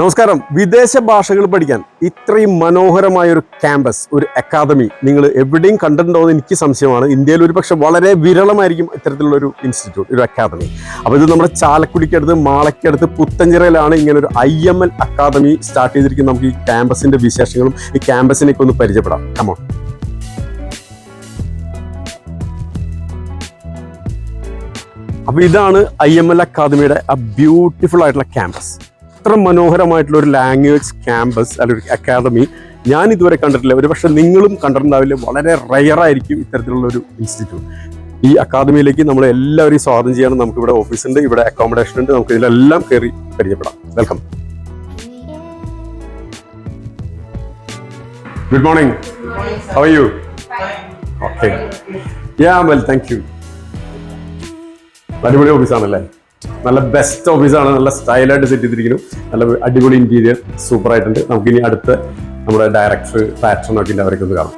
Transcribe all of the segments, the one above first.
നമസ്കാരം. വിദേശ ഭാഷകൾ പഠിക്കാൻ ഇത്രയും മനോഹരമായ ഒരു ക്യാമ്പസ് ഒരു അക്കാദമി നിങ്ങൾ എവിടെയും കണ്ടിട്ടുണ്ടോ എന്ന് എനിക്ക് സംശയമാണ്. ഇന്ത്യയിൽ ഒരു പക്ഷെ വളരെ വിരളമായിരിക്കും ഇത്തരത്തിലുള്ള ഒരു ഇൻസ്റ്റിറ്റ്യൂട്ട് ഒരു അക്കാദമി അപ്പോൾ ഇത് നമ്മുടെ ചാലക്കുടിക്കടുത്ത് മാളയ്ക്കടുത്ത് പുത്തഞ്ചിറയിലാണ് ഇങ്ങനെ ഒരു I M L academy start ചെയ്തിരിക്കുന്നത്. നമുക്ക് ഈ ക്യാമ്പസിന്റെ വിശേഷങ്ങളും ഈ ക്യാമ്പസിനൊക്കെ ഒന്ന് പരിചയപ്പെടാം. കമോൺ അപ്പോൾ ഇതാണ് ഐ എം എൽ അക്കാദമിയുടെ ആ ബ്യൂട്ടിഫുൾ ആയിട്ടുള്ള ക്യാമ്പസ്. ഇത്ര മനോഹരമായിട്ടുള്ള ഒരു ലാംഗ്വേജ് ക്യാമ്പസ് അല്ലെങ്കിൽ ഒരു അക്കാദമി ഞാൻ ഇതുവരെ കണ്ടിട്ടില്ല. ഒരു പക്ഷെ നിങ്ങളും കണ്ടിട്ടുണ്ടാവില്ല. വളരെ റയർ ആയിരിക്കും ഇത്തരത്തിലുള്ള ഒരു ഇൻസ്റ്റിറ്റ്യൂട്ട് ഈ അക്കാദമിയിലേക്ക് നമ്മൾ എല്ലാവരെയും സ്വാഗതം ചെയ്യണം. നമുക്ക് ഇവിടെ ഓഫീസുണ്ട് ഇവിടെ അക്കോമഡേഷൻ ഉണ്ട്. നമുക്ക് ഇതിലെല്ലാം കയറി പരിചയപ്പെടാം. Welcome good morning how you okay yeah well thank you അടിപൊളി ഓഫീസാണല്ലേ നല്ല ബെസ്റ്റ് ഓഫീസാണ് നല്ല സ്റ്റൈലായിട്ട് സെറ്റ് ചെയ്തിരിക്കുന്നു. നല്ല അടിപൊളി ഇന്റീരിയർ സൂപ്പർ ആയിട്ടുണ്ട്. നമുക്ക് ഇനി അടുത്ത നമ്മുടെ ഡയറക്ടർ പാറ്റേൺ ഒക്കെ അവരൊക്കെ ഒന്ന് കാണാം.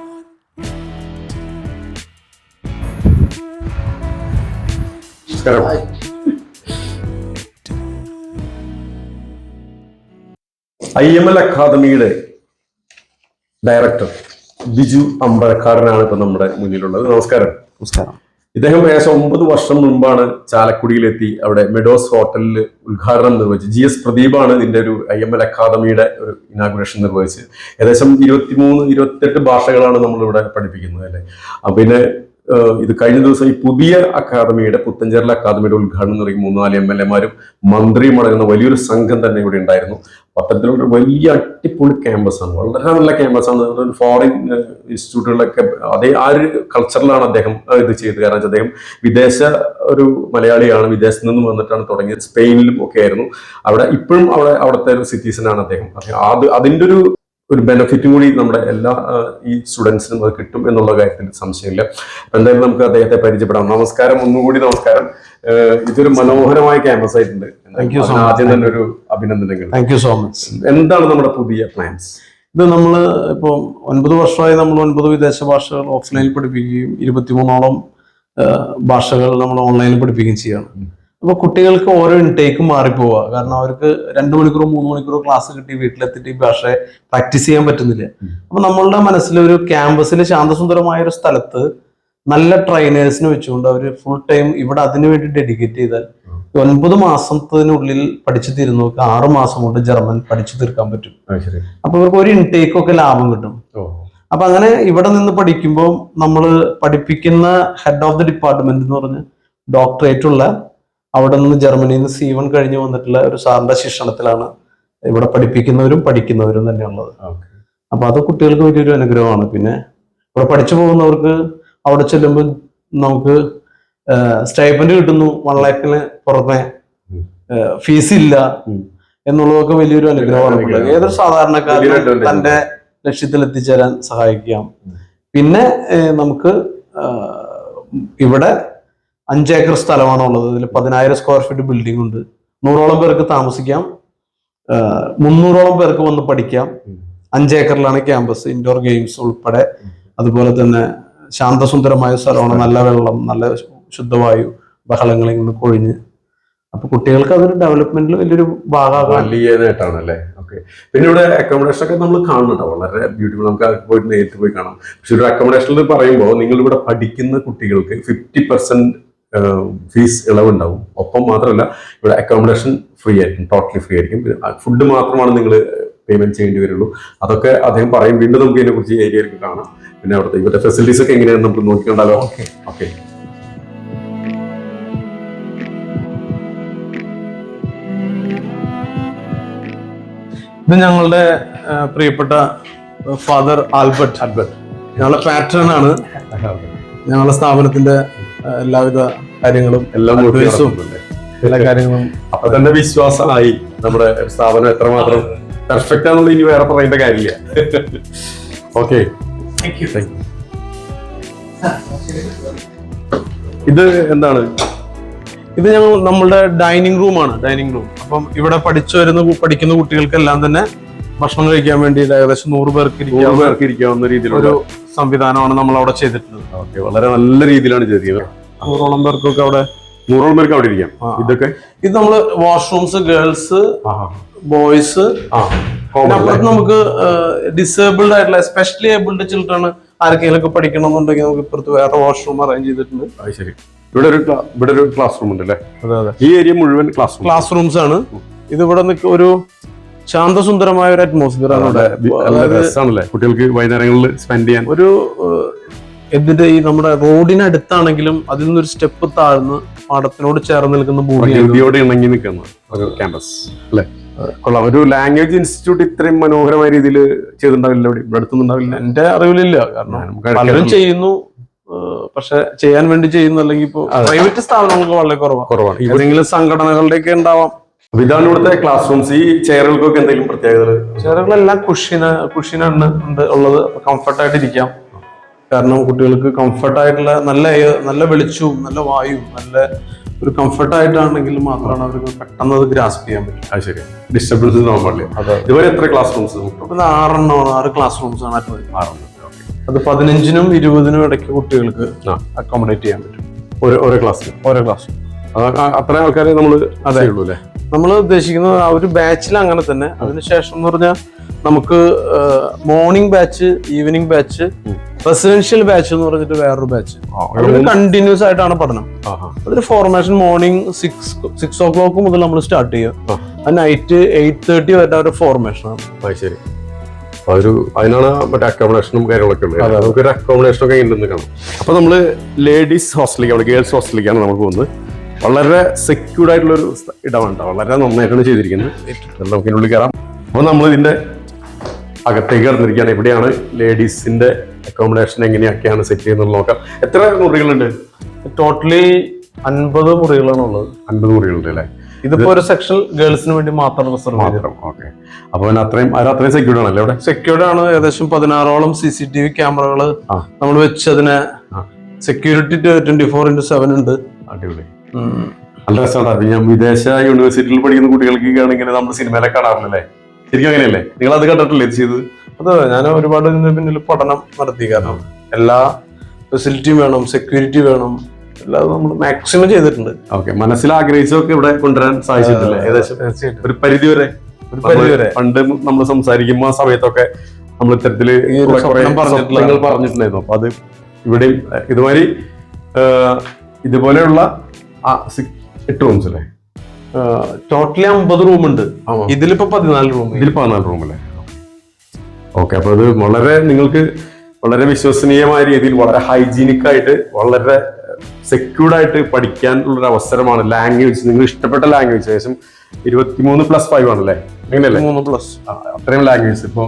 ഐ എം എൽ അക്കാദമിയുടെ ഡയറക്ടർ ബിജു അമ്പഴക്കാടനാണ് ഇപ്പൊ നമ്മുടെ മുന്നിലുള്ളത്. നമസ്കാരം. നമസ്കാരം. ഇദ്ദേഹം ഏകദേശം ഒമ്പത് വർഷം മുമ്പാണ് ചാലക്കുടിയിലെത്തി. അവിടെ മെഡോസ് ഹോട്ടലിൽ ഉദ്ഘാടനം നിർവഹിച്ചു ജി എസ് പ്രദീപാണ് ഇതിന്റെ ഒരു ഐ എം എൽ അക്കാദമിയുടെ ഒരു ഇനാഗുറേഷൻ നിർവഹിച്ചത്. ഏകദേശം ഇരുപത്തിമൂന്ന് ഇരുപത്തെട്ട് ഭാഷകളാണ് നമ്മളിവിടെ പഠിപ്പിക്കുന്നത് അല്ലേ? പിന്നെ ഇത് കഴിഞ്ഞ ദിവസം ഈ പുതിയ അക്കാദമിയുടെ പുത്തഞ്ചേരൽ അക്കാദമിയുടെ ഉദ്ഘാടനം നിർവഹിക്കും മൂന്ന് നാല് എം എൽ എമാരും മന്ത്രിയും അടങ്ങുന്ന വലിയൊരു സംഘം തന്നെ ഇവിടെ ഉണ്ടായിരുന്നു. പട്ടത്തിലൊരു വലിയ അടിപൊളി ക്യാമ്പസാണ് വളരെ നല്ല ക്യാമ്പസാണ് ഒരു ഫോറിൻ ഇൻസ്റ്റിറ്റ്യൂട്ടുകളിലൊക്കെ അതേ ആ ഒരു കൾച്ചറിലാണ് അദ്ദേഹം ഇത് ചെയ്തത്. കാരണം വെച്ചാൽ അദ്ദേഹം വിദേശ ഒരു മലയാളിയാണ്. വിദേശത്ത് നിന്നും വന്നിട്ടാണ് തുടങ്ങിയത്. സ്പെയിനിലും ഒക്കെ ആയിരുന്നു. അവിടെ ഇപ്പോഴും അവിടെ അവിടുത്തെ ഒരു അദ്ദേഹം. അദ്ദേഹം അത് അതിന്റെ ഒരു ഒരു ബെനിഫിറ്റും കൂടി നമ്മുടെ എല്ലാ ഈ സ്റ്റുഡൻസിനും അത് കിട്ടും എന്നുള്ള കാര്യത്തിൽ സംശയമില്ല. എന്തായാലും നമുക്ക് അദ്ദേഹത്തെ പരിചയപ്പെടാം. നമസ്കാരം ഒന്നുകൂടി നമസ്കാരം. ഇതൊരു മനോഹരമായ ക്യാമ്പസ് ആയിട്ടുണ്ട്. ആദ്യം തന്നെ ഒരു അഭിനന്ദനങ്ങൾ. താങ്ക് യു സോ മച്ച് എന്താണ് നമ്മുടെ പുതിയ പ്ലാൻസ് ഇത് നമ്മൾ ഇപ്പോൾ ഒൻപത് വർഷമായി നമ്മൾ ഒൻപത് വിദേശ ഭാഷകൾ ഓഫ്ലൈനിൽ പഠിപ്പിക്കുകയും ഇരുപത്തിമൂന്നോളം ഭാഷകൾ നമ്മൾ ഓൺലൈനിൽ പഠിപ്പിക്കുകയും ചെയ്യാണ്. അപ്പോൾ കുട്ടികൾക്ക് ഓരോ ഇൻടേക്കും മാറിപ്പോവുക കാരണം അവർക്ക് രണ്ട് മണിക്കൂറോ മൂന്ന് മണിക്കൂറോ ക്ലാസ് കിട്ടി വീട്ടിലെത്തിയിട്ട് ഈ ഭാഷയെ പ്രാക്ടീസ് ചെയ്യാൻ പറ്റുന്നില്ല. അപ്പൊ നമ്മളുടെ മനസ്സിൽ ഒരു ക്യാമ്പസിൽ ശാന്തസുന്ദരമായ ഒരു സ്ഥലത്ത് നല്ല ട്രെയിനേഴ്സിനെ വെച്ചുകൊണ്ട് അവർ ഫുൾ ടൈം ഇവിടെ അതിനു വേണ്ടി ഡെഡിക്കേറ്റ് ചെയ്താൽ ഒൻപത് മാസത്തിനുള്ളിൽ പഠിച്ചു തീരുന്നവർക്ക് ആറു മാസം കൊണ്ട് ജർമ്മൻ പഠിച്ചു തീർക്കാൻ പറ്റും. അപ്പൊ ഇവർക്ക് ഒരു ഇൻടേക്ക് ഒക്കെ ലാഭം കിട്ടും. അപ്പൊ അങ്ങനെ ഇവിടെ നിന്ന് പഠിക്കുമ്പോൾ നമ്മൾ പഠിപ്പിക്കുന്ന ഹെഡ് ഓഫ് ദി ഡിപ്പാർട്ട്മെന്റ് എന്ന് പറഞ്ഞ് ഡോക്ടറേറ്റ് ഉള്ള അവിടെ നിന്ന് ജർമ്മനിയിൽ നിന്ന് സി വൺ കഴിഞ്ഞ് വന്നിട്ടുള്ള ഒരു സാറിന്റെ ശിക്ഷണത്തിലാണ് ഇവിടെ പഠിപ്പിക്കുന്നവരും പഠിക്കുന്നവരും തന്നെയുള്ളത് ഉള്ളത്. അപ്പൊ അത് കുട്ടികൾക്ക് വലിയൊരു അനുഗ്രഹമാണ്. പിന്നെ ഇവിടെ പഠിച്ചു പോകുന്നവർക്ക് അവിടെ ചെല്ലുമ്പോൾ നമുക്ക് സ്റ്റൈപ്പൻഡ് കിട്ടുന്നു. വൺ ലാഖിന് പുറമെ ഫീസ് ഇല്ല എന്നുള്ളതൊക്കെ വലിയൊരു അനുഗ്രഹമാണ് അനുഗ്രഹം. ഏതൊരു സാധാരണക്കാരനും തന്റെ ലക്ഷ്യത്തിൽ എത്തിച്ചേരാൻ സഹായിക്കാം പിന്നെ നമുക്ക് ഇവിടെ അഞ്ചേക്കർ സ്ഥലമാണ് ഉള്ളത്. ഇതിൽ പതിനായിരം സ്ക്വയർ ഫീറ്റ് ബിൽഡിംഗ് ഉണ്ട്. നൂറോളം പേർക്ക് താമസിക്കാം. മുന്നൂറോളം പേർക്ക് വന്ന് പഠിക്കാം. അഞ്ചേക്കറിലാണ് ക്യാമ്പസ് ഇൻഡോർ ഗെയിംസ് ഉൾപ്പെടെ. അതുപോലെ തന്നെ ശാന്തസുന്ദരമായ സ്ഥലമാണ്. നല്ല വെള്ളം നല്ല ശുദ്ധവായു ബഹളങ്ങളിൽ നിന്ന് കൊഴിഞ്ഞ്. അപ്പൊ കുട്ടികൾക്ക് അതൊരു ഡെവലപ്മെന്റിൽ വലിയൊരു ഭാഗമാണ് അല്ലേ പിന്നെ ഇവിടെ അക്കോമഡേഷൻ ഒക്കെ നമ്മൾ കാണുന്നുണ്ടോ വളരെ ബ്യൂട്ടിഫുൾ നമുക്ക് പോയിട്ട് നേരിട്ട് പോയി കാണാം. പക്ഷെ ഒരു അക്കോമഡേഷനിൽ പറയുമ്പോൾ നിങ്ങൾ ഇവിടെ പഠിക്കുന്ന കുട്ടികൾക്ക് ഫിഫ്റ്റി പെർസെന്റ് ഫീസ് ഇളവുണ്ടാവും. ഒപ്പം മാത്രമല്ല ഇവിടെ അക്കോമഡേഷൻ ഫ്രീ ആയിരിക്കും ടോട്ടലി ഫ്രീ ആയിരിക്കും. ഫുഡ് മാത്രമാണ് നിങ്ങൾ പേയ്മെന്റ് ചെയ്യേണ്ടി വരുള്ളൂ. അതൊക്കെ അദ്ദേഹം പറയും വീണ്ടും നമുക്ക് ഇതിനെ കുറിച്ച് ഏരിയയിലേക്ക് കാണാം. പിന്നെ അവിടുത്തെ ഇവരുടെ ഫെസിലിറ്റീസ് ഒക്കെ എങ്ങനെയാണ് നമുക്ക് നോക്കിക്കണ്ടല്ലോ ഓക്കെ. ഓക്കെ. ഇത് ഞങ്ങളുടെ പ്രിയപ്പെട്ട ഫാദർ ആൽബർട്ട് ആൽബർട്ട് ഞങ്ങളുടെ പാറ്റേൺ ആണ്. ഞങ്ങളുടെ സ്ഥാപനത്തിന്റെ എല്ലാവിധ കാര്യങ്ങളും എല്ലാം എല്ലാ കാര്യങ്ങളും അപ്പൊ തന്നെ വിശ്വാസമായി നമ്മുടെ സ്ഥാപനം എത്രമാത്രം പെർഫെക്റ്റ് ആണെന്നുള്ള ഇനി വേറെ പറയേണ്ട കാര്യമില്ല. ഓക്കെ ഇത് എന്താണ്? ഇത് ഞങ്ങൾ നമ്മളുടെ ഡൈനിങ് റൂമാണ് ഡൈനിങ് റൂം അപ്പം ഇവിടെ പഠിച്ചു വരുന്ന പഠിക്കുന്ന കുട്ടികൾക്കെല്ലാം തന്നെ ഭക്ഷണം കഴിക്കാൻ വേണ്ടി ഏകദേശം നൂറ് പേർക്ക് നൂറ് ഇരിക്കാവുന്ന പേർക്ക് ഇരിക്കാവുന്ന രീതിയിലുള്ള സംവിധാനമാണ് നമ്മൾ അവിടെ ചെയ്തിട്ടുള്ളത്. ഓക്കെ വളരെ നല്ല രീതിയിലാണ് ചെയ്തിരിക്കുന്നത്. നൂറോളം പേർക്കൊക്കെ അവിടെ നൂറോളം പേർക്ക് അവിടെ ഇരിക്കാം. ഇതൊക്കെ? ഇത് നമ്മൾ വാഷ്റൂംസ് ഗേൾസ്. ബോയ്സ് അപ്പുറത്ത് നമുക്ക് ഡിസേബിൾഡ് ആയിട്ടുള്ള എസ്പെഷ്യലി ഏബിൾഡ് ചിൽഡ്രൺ ആർക്കെങ്കിലും ഒക്കെ പഠിക്കണമെന്നുണ്ടെങ്കിൽ നമുക്ക് ഇപ്പുറത്ത് വേറെ വാഷ്റൂം അറേഞ്ച് ചെയ്തിട്ടുണ്ട്. ശരി. ഇവിടെ ഒരു ഇവിടെ ഒരു ക്ലാസ് റൂം ഉണ്ട് അല്ലേ അതെ അതെ. ഈ ഏരിയ മുഴുവൻ ക്ലാസ് ക്ലാസ് റൂംസ് ആണ് ഇത് ഇവിടെ ഒരു ശാന്തസുന്ദരമായ ഒരു അറ്റ്മോസ്ഫിയർ ആണ് ഇവിടെ രസമാണല്ലേ കുട്ടികൾക്ക് വൈകുന്നേരങ്ങളിൽ സ്പെൻഡ് ചെയ്യാൻ. ഒരു എന്തിന്റെ ഇതിന്റെ ഈ നമ്മുടെ റോഡിനടുത്താണെങ്കിലും അതിൽ നിന്നൊരു സ്റ്റെപ്പ് താഴ്ന്ന് പാടത്തിനോട് ചേർന്ന് നിൽക്കുന്ന ഭൂമിയോട് ഇണങ്ങി നിൽക്കുന്ന ഒരു ക്യാമ്പസ് അല്ലേ? കൊള്ളാം. ഒരു ലാംഗ്വേജ് ഇൻസ്റ്റിറ്റ്യൂട്ട് ഇത്രയും മനോഹരമായ രീതിയിൽ ചെയ്തിട്ടുണ്ടാവില്ല ഇവിടെ. ഇവിടെ അടുത്തൊന്നുണ്ടാവില്ല എന്റെ അറിവിലില്ല. കാരണം പലരും ചെയ്യുന്നു പക്ഷെ ചെയ്യാൻ വേണ്ടി ചെയ്യുന്നു അല്ലെങ്കിൽ ഇപ്പൊ പ്രൈവറ്റ് സ്ഥാപനങ്ങൾക്ക് വളരെ കുറവാണ്. കുറവാണ് ഏതെങ്കിലും സംഘടനകളുടെയൊക്കെ ഉണ്ടാവാം. അപ്പൊ ഇതാണ് ഇവിടുത്തെ ക്ലാസ് റൂംസ് ഈ ചെയറുകൾക്കൊക്കെ എന്തെങ്കിലും പ്രത്യേകത ചെയറുകളെല്ലാം കുഷിന് കുഷിനാണ് ഉണ്ട് ഉള്ളത്. കംഫർട്ടായിട്ട് ഇരിക്കാം കാരണം കുട്ടികൾക്ക് കംഫർട്ടായിട്ടുള്ള നല്ല നല്ല വെളിച്ചവും നല്ല വായുവും നല്ല ഒരു കംഫർട്ടായിട്ടാണെങ്കിൽ മാത്രമാണ് അവർക്ക് പെട്ടെന്ന് അത് ഗ്രാസ്പ് ചെയ്യാൻ പറ്റും. അത് ശരി ഡിസ്റ്റർബൻസ് അതെ. ഇതുവരെ എത്ര ക്ലാസ് റൂംസ് ഇത് ആറെണ്ണമാണ്. ആറ് ക്ലാസ് റൂംസ് ആണ് Okay. അത് പതിനഞ്ചിനും ഇരുപതിനും ഇടയ്ക്ക് കുട്ടികൾക്ക് അക്കോമഡേറ്റ് ചെയ്യാൻ പറ്റും. ഓരോ ഓരോ ക്ലാസ്സിൽ ഓരോ ക്ലാസ് അത്ര ആൾക്കാരെ നമ്മൾ അതേ. ഉള്ളൂ അല്ലേ? നമ്മൾ ഉദ്ദേശിക്കുന്നത് ആ ഒരു ബാച്ചിൽ അങ്ങനെ തന്നെ. അതിനുശേഷം എന്ന് പറഞ്ഞാൽ നമുക്ക് morning batch evening batch. Residential batch എന്ന് പറഞ്ഞിട്ട് വേറൊരു ബാച്ച് കണ്ടിന്യൂസ് ആയിട്ടാണ് പഠനം. അതൊരു formation morning six six o'clock മുതൽ നമ്മൾ സ്റ്റാർട്ട് ചെയ്യുക. ആ. നൈറ്റ് എയ്റ്റ് തേർട്ടി വരെ ഒരു ഫോർമേഷൻ ആണ്. ശരി. അപ്പൊ അതൊരു അതിനാണ് മറ്റേ അക്കോമഡേഷനും കാര്യങ്ങളൊക്കെ ഉള്ളത്. നമുക്കൊരു അക്കോമഡേഷൻ ഒക്കെ ഉണ്ടെന്ന് കാണാം. അപ്പൊ നമ്മൾ ലേഡീസ് ഹോസ്റ്റലിലേക്ക് ഗേൾസ് ഹോസ്റ്റലിലേക്കാണ് നമ്മൾ പോകുന്നത്. വളരെ സെക്യൂർഡ് ആയിട്ടുള്ള ഒരു ഇടമാണ് വളരെ നന്നായിട്ടാണ് ചെയ്തിരിക്കുന്നത്. നമുക്കിനുള്ളിൽ നമുക്ക് ഇതിനുള്ളിൽ കയറാം. അപ്പോൾ നമ്മൾ ഇതിന്റെ അകത്തേക്ക് കടന്നിരിക്കുകയാണ്. എവിടെയാണ് ലേഡീസിന്റെ അക്കോമഡേഷൻ എങ്ങനെയൊക്കെയാണ് സെറ്റ് ചെയ്യുന്നത് നോക്കാം. എത്ര മുറികളുണ്ട്? ടോട്ടലി അൻപത് മുറികളാണ് ഉള്ളത് അൻപത് മുറികളുണ്ട് അല്ലേ? ഇതിപ്പോ ഒരു സെക്ഷൻ ഗേൾസിന് വേണ്ടി മാത്രം റിസർവ് മാത്രം ഓക്കെ അപ്പൊ അത്രയും അത് അത്രയും സെക്യൂർഡ് ആണല്ലേ അവിടെ? സെക്യൂർഡ് ആണ്. ഏകദേശം പതിനാറോളം സി സി ടി വി ക്യാമറകൾ നമ്മൾ വെച്ച് അതിനെ. Security twenty four into seven ഉണ്ട്. അടിപൊളി. നല്ല രസമാണ് അത്. ഞാൻ വിദേശ യൂണിവേഴ്സിറ്റിയിൽ പഠിക്കുന്ന കുട്ടികൾക്ക് ആണെങ്കിൽ നമ്മൾ സിനിമയിലെ കാണാറില്ലേ ശരിക്കും അങ്ങനെയല്ലേ? നിങ്ങൾ അത് കണ്ടിട്ടില്ലേ ഇത് ചെയ്തത്? അതെ ഞാൻ ഒരുപാട് ഇതിന്റെ പിന്നിൽ പഠനം നടത്തി. കാരണം എല്ലാ ഫെസിലിറ്റിയും വേണം സെക്യൂരിറ്റി വേണം. എല്ലാം നമ്മൾ മാക്സിമം ചെയ്തിട്ടുണ്ട്. ഓക്കെ മനസ്സിൽ ആഗ്രഹിച്ചൊക്കെ ഇവിടെ കൊണ്ടുവരാൻ സാധിച്ചിട്ടില്ല? ഏകദേശം ഒരു പരിധി വരെ. ഒരു പരിധി വരെ. പണ്ട് നമ്മൾ സംസാരിക്കുമ്പോൾ ആ സമയത്തൊക്കെ നമ്മൾ ഇത്തരത്തിൽ കുറെ സ്വപ്നം പറഞ്ഞിട്ടുണ്ടായിരുന്നു. അപ്പൊ അത് ഇവിടെയും ഇതുമാതിരി ഇതുപോലെയുള്ള ആ, എട്ട് റൂംസ് അല്ലേ ടോട്ടലി അമ്പത് റൂം ഉണ്ട്? ഇതിലിപ്പോ പതിനാല് റൂം ഇതിൽ പതിനാല് റൂം അല്ലേ ഓക്കെ അപ്പൊ അത് വളരെ നിങ്ങൾക്ക് വളരെ വിശ്വസനീയമായ രീതിയിൽ വളരെ ഹൈജീനിക് ആയിട്ട് വളരെ സെക്യൂർഡ് ആയിട്ട് പഠിക്കാനുള്ള ഒരു അവസരമാണ് ലാംഗ്വേജ് നിങ്ങൾ ഇഷ്ടപ്പെട്ട ലാംഗ്വേജ് ഏകദേശം ഇരുപത്തിമൂന്ന് പ്ലസ് ഫൈവ് ആണല്ലേ? അങ്ങനെയല്ലേ മൂന്ന് പ്ലസ് അത്രയും ലാംഗ്വേജ് ഇപ്പോൾ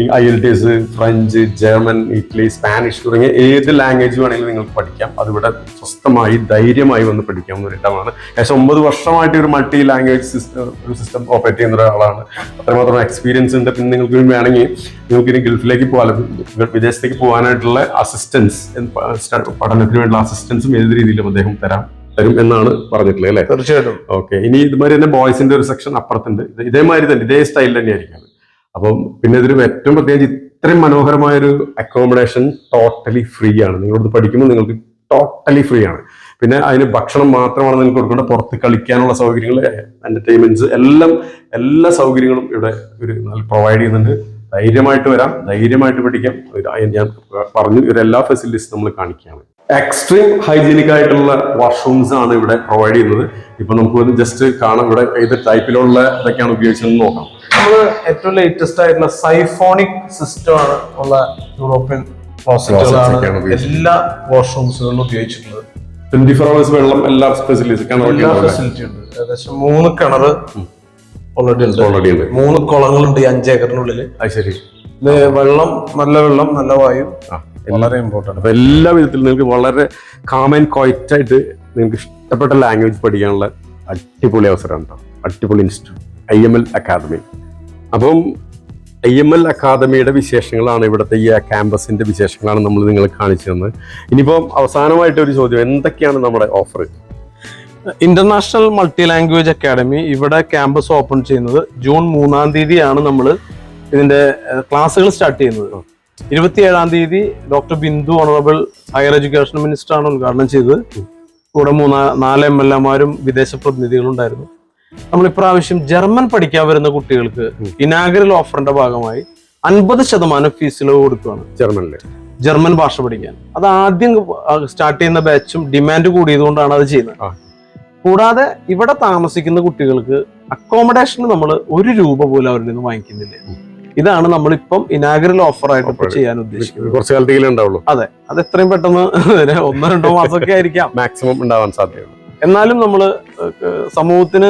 ഈ I L T S French German Italy Spanish തുടങ്ങിയ ഏത് ലാംഗ്വേജ് വേണമെങ്കിലും നിങ്ങൾക്ക് പഠിക്കാം. അതിവിടെ സ്വസ്ഥമായി ധൈര്യമായി വന്ന് പഠിക്കാവുന്ന ഒരു ഇടമാണ്. ഏകദേശം ഒമ്പത് വർഷമായിട്ട് ഒരു മൾട്ടി ലാംഗ്വേജ് സിസ്റ്റം ഒരു സിസ്റ്റം ഓപ്പറേറ്റ് ചെയ്യുന്ന ഒരാളാണ്. അത്രമാത്രം എക്സ്പീരിയൻസ് ഉണ്ട്. പിന്നെ നിങ്ങൾക്ക് വേണമെങ്കിൽ നിങ്ങൾക്ക് ഇനി ഗൾഫിലേക്ക് പോകാൻ വിദേശത്തേക്ക് പോകാനായിട്ടുള്ള അസിസ്റ്റൻസ് പഠനത്തിന് വേണ്ടിയുള്ള അസിസ്റ്റൻസും ഏത് രീതിയിലും അദ്ദേഹം തരാം തരും എന്നാണ് പറഞ്ഞിട്ടുള്ളത് അല്ലേ? തീർച്ചയായിട്ടും. ഓക്കെ. ഇനി ഇതുമാതിരി തന്നെ ബോയ്സിന്റെ ഒരു സെക്ഷൻ അപ്പുറത്തുണ്ട്. ഇത് ഇതേമാതിരി തന്നെ ഇതേ സ്റ്റൈൽ തന്നെയായിരിക്കും അപ്പം പിന്നെ ഇതിലും ഏറ്റവും പ്രത്യേകിച്ച് ഇത്രയും മനോഹരമായ ഒരു അക്കോമഡേഷൻ ടോട്ടലി ഫ്രീ ആണ്. നിങ്ങളോട് പഠിക്കുമ്പോൾ നിങ്ങൾക്ക് ടോട്ടലി ഫ്രീ ആണ്. പിന്നെ അതിന് ഭക്ഷണം മാത്രമാണ് നിങ്ങൾക്ക് കൊടുക്കേണ്ട പുറത്ത് കളിക്കാനുള്ള സൗകര്യങ്ങൾ എന്റർടൈൻമെന്റ്സ് എല്ലാം എല്ലാ സൗകര്യങ്ങളും ഇവിടെ ഒരു പ്രൊവൈഡ് ചെയ്യുന്നുണ്ട്. ധൈര്യമായിട്ട് വരാം. ധൈര്യമായിട്ട് പഠിക്കാം. ഞാൻ പറഞ്ഞു ഇവരെല്ലാ ഫെസിലിറ്റീസ് നമ്മൾ കാണിക്കുകയാണ്. എക്സ്ട്രീം ഹൈജീനിക് ആയിട്ടുള്ള വാഷ്റൂംസ് ആണ് ഇവിടെ പ്രൊവൈഡ് ചെയ്യുന്നത്. ഇപ്പൊ നമുക്ക് ജസ്റ്റ് കാണാം. ഇവിടെ ഏത് ടൈപ്പിലുള്ള ഇതൊക്കെയാണ് ഉപയോഗിച്ചതെന്ന് നോക്കാം. നമ്മൾ ഏറ്റവും ലേറ്റസ്റ്റ് ആയിട്ടുള്ള സൈഫോണിക് സിസ്റ്റം ആണ് ഉള്ള യൂറോപ്യൻ ക്ലോസറ്റുകളാണ് എല്ലാ വാഷ്റൂംസുകളിലും ഉപയോഗിച്ചിട്ടുള്ളത്. ട്വന്റി ഫോർ അവേഴ്സ് വെള്ളം എല്ലാ ഫെസിലിറ്റീസ് ഫെസിലിറ്റി ഉണ്ട്. ഏകദേശം മൂന്ന് കിണർ ഓൾറെഡി ഉണ്ട്. ഓൾറെഡി ഉണ്ട്. മൂന്ന് കുളങ്ങളുണ്ട് ഈ അഞ്ചേക്കറിനുള്ളിൽ അത് ശരി. വെള്ളം നല്ല വെള്ളം നല്ല വായു. വളരെ ഇമ്പോർട്ടന്റ് അപ്പോൾ എല്ലാ വിധത്തിലും നിങ്ങൾക്ക് വളരെ കാം ആൻഡ് ക്വയറ്റ് ആയിട്ട് നിങ്ങൾക്ക് ഇഷ്ടപ്പെട്ട ലാംഗ്വേജ് പഠിക്കാനുള്ള അടിപൊളി അവസരമാണ് കേട്ടോ അടിപൊളി institute I M L academy അപ്പം ഐ എം എൽ അക്കാദമിയുടെ വിശേഷങ്ങളാണ് ഇവിടുത്തെ ഈ ക്യാമ്പസിന്റെ വിശേഷങ്ങളാണ് നമ്മൾ നിങ്ങൾ കാണിച്ചു തന്നത് ഇനിയിപ്പം അവസാനമായിട്ട് ഒരു ചോദ്യം. എന്തൊക്കെയാണ് നമ്മുടെ offer international multi language academy ഇവിടെ ക്യാമ്പസ് ഓപ്പൺ ചെയ്യുന്നത് ജൂൺ മൂന്നാം തീയതിയാണ് നമ്മൾ ഇതിന്റെ ക്ലാസ്സുകൾ സ്റ്റാർട്ട് ചെയ്യുന്നത്. ഇരുപത്തിയേഴാം തീയതി doctor Bindu honourable higher education minister ആണ് ഉദ്ഘാടനം ചെയ്തത്. കൂടെ മൂന്നാ നാല് എം എൽ എമാരും വിദേശ പ്രതിനിധികളും ഉണ്ടായിരുന്നു നമ്മൾ ഇപ്രാവശ്യം ജർമ്മൻ പഠിക്കാൻ വരുന്ന കുട്ടികൾക്ക് ഇനാഗ്രൽ ഓഫറിന്റെ ഭാഗമായി അൻപത് ശതമാനം ഫീസിൽ കൊടുക്കുകയാണ് ജർമ്മനിൽ ജർമ്മൻ ഭാഷ പഠിക്കാൻ. അത് ആദ്യം സ്റ്റാർട്ട് ചെയ്യുന്ന ബാച്ചും ഡിമാൻഡ് കൂടിയതുകൊണ്ടാണ് അത് ചെയ്യുന്നത്. കൂടാതെ ഇവിടെ താമസിക്കുന്ന കുട്ടികൾക്ക് അക്കോമഡേഷന് നമ്മൾ ഒരു രൂപ പോലും അവരിൽ നിന്ന് വാങ്ങിക്കുന്നില്ല. ഇതാണ് നമ്മളിപ്പം ഇനാഗ്രൽ ഓഫർ ആയിട്ട് ഇപ്പൊ ചെയ്യാൻ ഉദ്ദേശിക്കുന്നത്. കുറച്ച് കാലത്തേക്ക് ഉണ്ടാവുള്ളൂ. അതെ. അത് എത്രയും പെട്ടെന്ന് ഒന്നോ രണ്ടോ മാസമൊക്കെ ആയിരിക്കാം. മാക്സിമം ഉണ്ടാവാൻ സാധ്യതയുണ്ട് എന്നാലും നമ്മൾ സമൂഹത്തിന്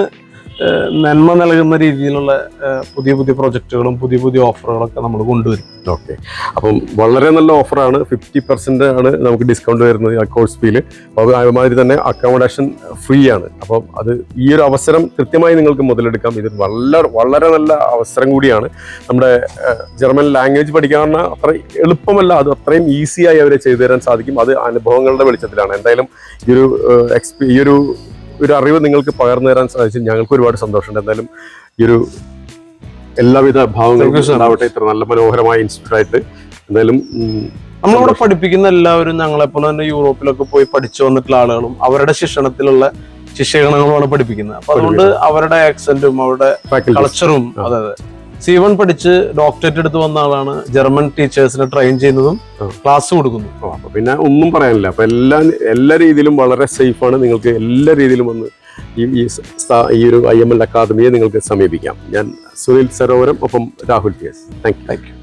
നന്മ നൽകുന്ന രീതിയിലുള്ള പുതിയ പുതിയ പ്രൊജക്റ്റുകളും പുതിയ പുതിയ ഓഫറുകളൊക്കെ നമ്മൾ കൊണ്ടുവരും. ഓക്കെ. അപ്പം വളരെ നല്ല ഓഫറാണ്. ഫിഫ്റ്റി പെർസെന്റ് ആണ് നമുക്ക് ഡിസ്കൗണ്ട് വരുന്നത് കോഴ്സ് ഫീൽ. അപ്പോൾ അതുമാതിരി തന്നെ അക്കോമഡേഷൻ ഫ്രീ ആണ് അപ്പം അത് ഈ ഒരു അവസരം കൃത്യമായി നിങ്ങൾക്ക് മുതലെടുക്കാം. ഇത് വളരെ വളരെ നല്ല അവസരം കൂടിയാണ്. നമ്മുടെ ജർമ്മൻ ലാംഗ്വേജ് പഠിക്കാൻ അത്ര എളുപ്പമല്ല. അത് അത്രയും ഈസിയായി അവരെ ചെയ്തു തരാൻ സാധിക്കും. അത് അനുഭവങ്ങളുടെ വെളിച്ചത്തിലാണ്. എന്തായാലും ഈ ഒരു എക്സ്പീ ഈ ഒരു ഒരു അറിവ് നിങ്ങൾക്ക് പകർന്നു തരാൻ സാധിച്ചു ഞങ്ങൾക്ക് ഒരുപാട് സന്തോഷമുണ്ട്. എന്തായാലും ഈ ഒരു എല്ലാവിധ ഭാവങ്ങളും ഉണ്ടാവട്ടെ. ഇത്ര നല്ല മനോഹരമായ ഇൻസ്റ്റിറ്റ്യൂട്ട് ആയിട്ട്. എന്തായാലും നമ്മളിവിടെ പഠിപ്പിക്കുന്ന എല്ലാവരും ഞങ്ങളെപ്പോലെ തന്നെ യൂറോപ്പിലൊക്കെ പോയി പഠിച്ചു വന്നിട്ടുള്ള ആളുകളും അവരുടെ ശിക്ഷണത്തിലുള്ള ശിക്ഷകണങ്ങളുമാണ് പഠിപ്പിക്കുന്നത്. അപ്പൊ അതുകൊണ്ട് അവരുടെ ആക്സെന്റും അവരുടെ കൾച്ചറും. അതെ അതെ. സി വൺ പഠിച്ച് ഡോക്ടറേറ്റ് എടുത്ത് വന്ന ആളാണ് ജർമ്മൻ ടീച്ചേഴ്സിനെ ട്രെയിൻ ചെയ്യുന്നതും ക്ലാസ് കൊടുക്കുന്നു. അപ്പൊ പിന്നെ ഒന്നും പറയാനില്ല. അപ്പൊ എല്ലാ എല്ലാ രീതിയിലും വളരെ സേഫാണ് നിങ്ങൾക്ക് എല്ലാ രീതിയിലും ഒന്ന് ഈ ഈ ഈ ഒരു ഐ എം എൽ അക്കാദമിയെ നിങ്ങൾക്ക് സമീപിക്കാം. ഞാൻ സുനിൽ സരോവരം ഒപ്പം Rahul P S thank you thank you